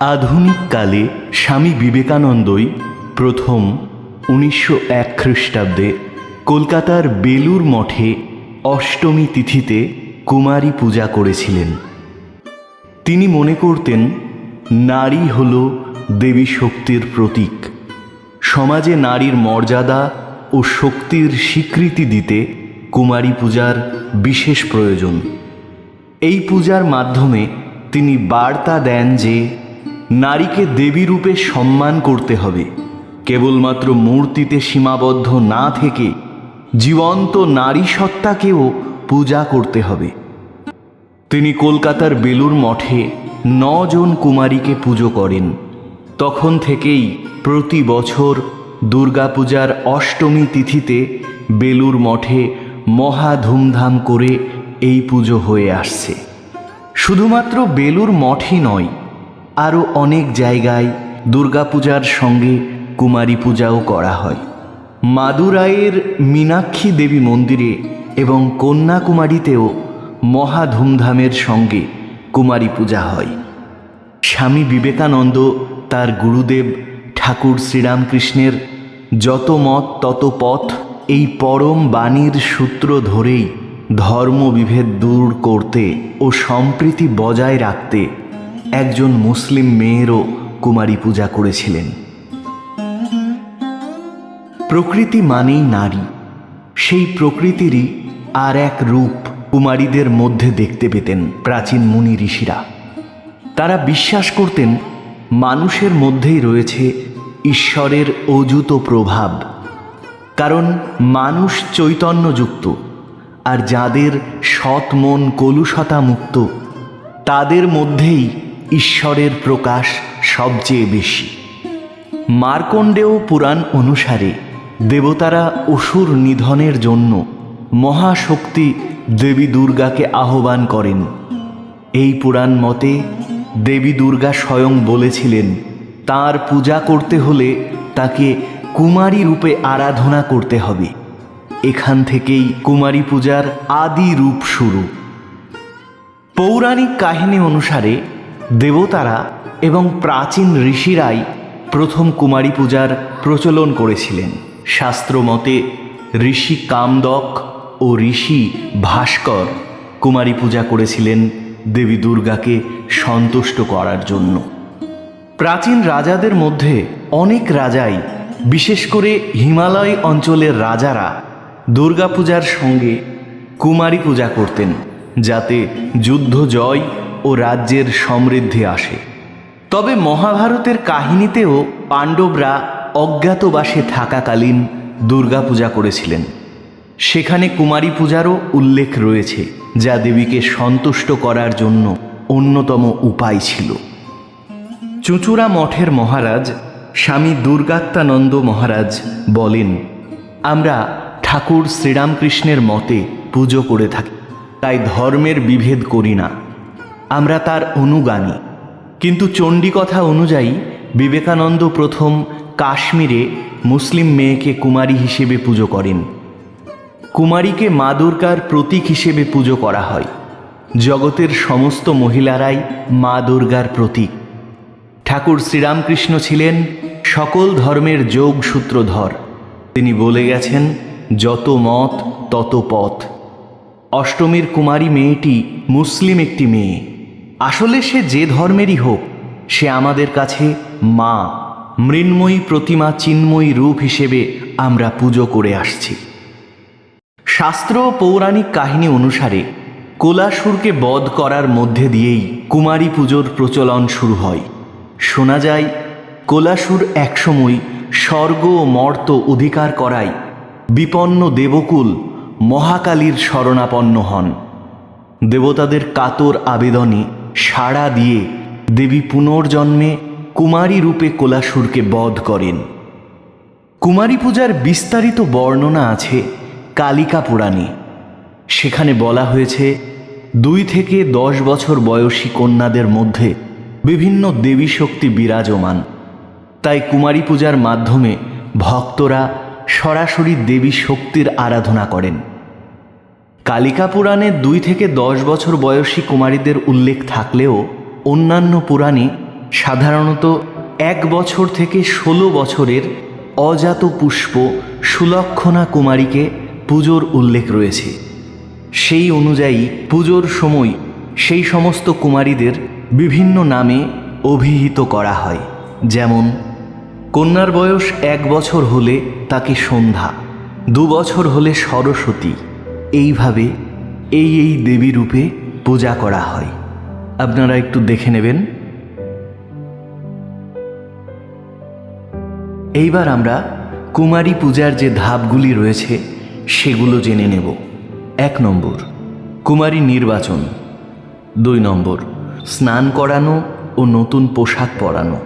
আধুনিক কালে স্বামী বিবেকানন্দই প্রথম উনিশশো এক খ্রিস্টাব্দে কলকাতার বেলুর মঠে অষ্টমী তিথিতে কুমারী পূজা করেছিলেন। তিনি মনে করতেন, নারী হল দেবী শক্তির প্রতীক। সমাজে নারীর মর্যাদা ও শক্তির স্বীকৃতি দিতে কুমারী পূজার বিশেষ প্রয়োজন। এই পূজার মাধ্যমে তিনি বার্তা দেন যে নারীকে দেবী রূপে সম্মান করতে হবে। কেবলমাত্র মূর্তিতে সীমাবদ্ধ না থেকে জীবন্ত নারী সত্তাকেও পূজা করতে হবে। তিনি কলকাতার বেলুর মঠে নজন কুমারীকে পুজো করেন। তখন থেকেই প্রতি বছর দুর্গাপূজার অষ্টমী তিথিতে বেলুর মঠে মহা ধুমধাম করে এই পুজো হয়ে আসছে। শুধুমাত্র বেলুর মঠই নয় আরও অনেক জায়গায় দুর্গাপূজার সঙ্গে কুমারী পূজাও করা হয়। মাদুরাইয়ের মীনাক্ষী দেবী মন্দিরে এবং কন্যাকুমারীতেও মহা ধুমধামের সঙ্গে কুমারী পূজা হয়। স্বামী বিবেকানন্দ, তার গুরুদেব ঠাকুর শ্রীরামকৃষ্ণের যত মত, তত পথ এই পরম বাণীর সূত্র ধরেই ধর্মবিভেদ দূর করতে ও সম্প্রীতি বজায় রাখতে একজন মুসলিম মেয়েরও কুমারী পূজা করেছিলেন। প্রকৃতি মানেই নারী। সেই প্রকৃতিরই আর এক রূপ কুমারীদের মধ্যে দেখতে পেতেন প্রাচীন মুনি ঋষিরা। তারা বিশ্বাস করতেন মানুষের মধ্যেই রয়েছে ঈশ্বরের অযুত প্রভাব। কারণ মানুষ চৈতন্যযুক্ত, আর যাদের সৎ মন কলুষতা মুক্ত তাদের মধ্যেই ঈশ্বরের প্রকাশ সবচেয়ে বেশি। মার্কণ্ডেয় পুরাণ অনুসারে দেবতারা অসুর নিধনের জন্য মহাশক্তি দেবী দুর্গাকে আহ্বান করেন। এই পুরাণ মতে দেবী দুর্গা স্বয়ং বলেছিলেন, তার পূজা করতে হলে তাকে কুমারী রূপে আরাধনা করতে হবে। এখান থেকেই কুমারী পূজার আদি রূপ শুরু। পৌরাণিক কাহিনী অনুসারে দেবতারা এবং প্রাচীন ঋষিরাই প্রথম কুমারী পূজার প্রচলন করেছিলেন। শাস্ত্র মতে ঋষি কামদক ও ঋষি ভাস্কর কুমারী পূজা করেছিলেন দেবী দুর্গাকে সন্তুষ্ট করার জন্য। প্রাচীন রাজাদের মধ্যে অনেক রাজাই, বিশেষ করে হিমালয় অঞ্চলের রাজারা দুর্গাপূজার সঙ্গে কুমারী পূজা করতেন, যাতে যুদ্ধ জয় ও রাজ্যের সমৃদ্ধি আসে। তবে মহাভারতের কাহিনীতেও পাণ্ডবরা অজ্ঞাতবাসে থাকাকালীন দুর্গাপূজা করেছিলেন। সেখানে কুমারী পূজারও উল্লেখ রয়েছে, যা দেবীকে সন্তুষ্ট করার জন্য অন্যতম উপায় ছিল। চুঁচুড়া মঠের মহারাজ স্বামী দুর্গাত্মানন্দ মহারাজ বলেন, আমরা ঠাকুর শ্রীরামকৃষ্ণের মতে পুজো করে থাকি, তাই ধর্মের বিভেদ করি না। আমরা তার অনুগামী। কিন্তু চণ্ডীকথা অনুযায়ী বিবেকানন্দ প্রথম কাশ্মীরে মুসলিম মেয়েকে কুমারী হিসেবে পুজো করেন। কুমারীকে মা দুর্গার প্রতীক হিসেবে পুজো করা হয়। জগতের সমস্ত মহিলারাই মা দুর্গার প্রতীক। ঠাকুর শ্রীরামকৃষ্ণ ছিলেন সকল ধর্মের যোগ সূত্রধর তিনি বলে গেছেন, যত মত, তত পথ। অষ্টমীর কুমারী মেয়েটি মুসলিম একটি মেয়ে। আসলে সে যে ধর্মেরই হোক, সে আমাদের কাছে মা, মৃন্ময়ী প্রতিমা চিন্ময়ী রূপ হিসেবে আমরা পুজো করে আসছি। শাস্ত্র পৌরাণিক কাহিনী অনুসারে কোলাসুরকে বধ করার মধ্যে দিয়েই কুমারী পুজোর প্রচলন শুরু হয়। শোনা যায়, কোলাসুর একসময় স্বর্গ ও মর্ত অধিকার করায় বিপন্ন দেবকুল মহাকালীর শরণাপন্ন হন। দেবতাদের কাতর আবেদনে সাড়া দিয়ে দেবী পুনর্জন্মে কুমারী রূপে কোলাসুরকে বধ করেন। কুমারী পূজার বিস্তারিত বর্ণনা আছে কালিকা পুরাণে। সেখানে বলা হয়েছে, দুই থেকে দশ বছর বয়সী কন্যাদের মধ্যে বিভিন্ন দেবী শক্তি বিরাজমান। তাই কুমারী পূজার মাধ্যমে ভক্তরা সরাসরি দেবী শক্তির আরাধনা করেন। কালিকা পুরাণে দুই থেকে দশ বছর বয়সী কুমারীদের উল্লেখ থাকলেও অন্যান্য পুরাণে সাধারণত এক বছর থেকে ষোলো বছরের অজাত পুষ্প সুলক্ষণা কুমারীকে পুজোর উল্লেখ রয়েছে। সেই অনুযায়ী পুজোর সময় সেই সমস্ত কুমারীদের বিভিন্ন নামে অভিহিত করা হয়। যেমন, কন্যার বয়স এক বছর হলে তাকে সন্ধ্যা, দু বছর হলে সরস্বতী এইভাবে এই এই দেবী রূপে পূজা করা হয়। আপনারা একটু দেখে নেবেন। এইবার আমরা কুমারী পূজার যে ধাপগুলি রয়েছে, সেগুলো জেনে নেব। এক নম্বর, কুমারী নির্বাচন। দুই নম্বর, স্নান করানো ও নতুন পোশাক পরানো।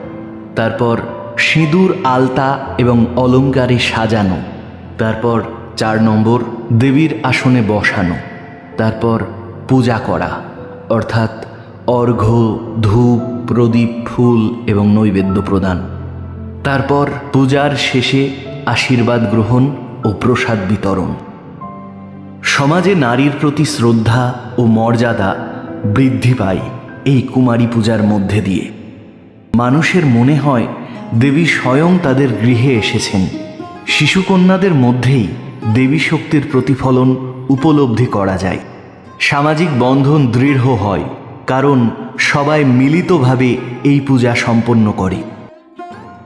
তারপর সিঁদুর, আলতা এবং অলঙ্কারে সাজানো। তারপর চার নম্বর দেবীর আসনে বসানো, তারপর পূজা করা, অর্থাৎ অর্ঘ্য, ধূপ, প্রদীপ, ফুল এবং নৈবেদ্য প্রদান। তারপর পূজার শেষে আশীর্বাদ গ্রহণ ও প্রসাদ বিতরণ। সমাজে নারীর প্রতি শ্রদ্ধা ও মর্যাদা বৃদ্ধি পায় এই কুমারী পূজার মধ্যে দিয়ে। মানুষের মনে হয় দেবী স্বয়ং তাদের গৃহে এসেছেন। শিশুকন্যাদের মধ্যেই দেবী শক্তির প্রতিফলন উপলব্ধি করা যায়। সামাজিক বন্ধন দৃঢ় হয়, কারণ সবাই মিলিতভাবে এই পূজা সম্পন্ন করে।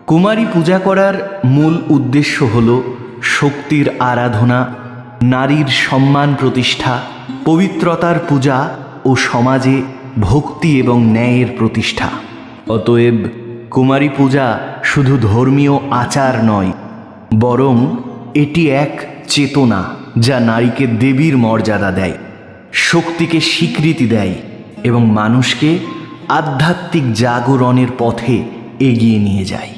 কুমারী পূজা করার মূল উদ্দেশ্য হল শক্তির আরাধনা, নারীর সম্মান প্রতিষ্ঠা, পবিত্রতার পূজা ও সমাজে ভক্তি এবং ন্যায়ের প্রতিষ্ঠা। অতএব কুমারী পূজা শুধু ধর্মীয় আচার নয়, বরং এটি এক চেতনা যা নারীকে দেবীর মর্যাদা দেয়, শক্তিকে স্বীকৃতি দেয় এবং মানুষকে আধ্যাত্মিক জাগরণের পথে এগিয়ে নিয়ে যায়।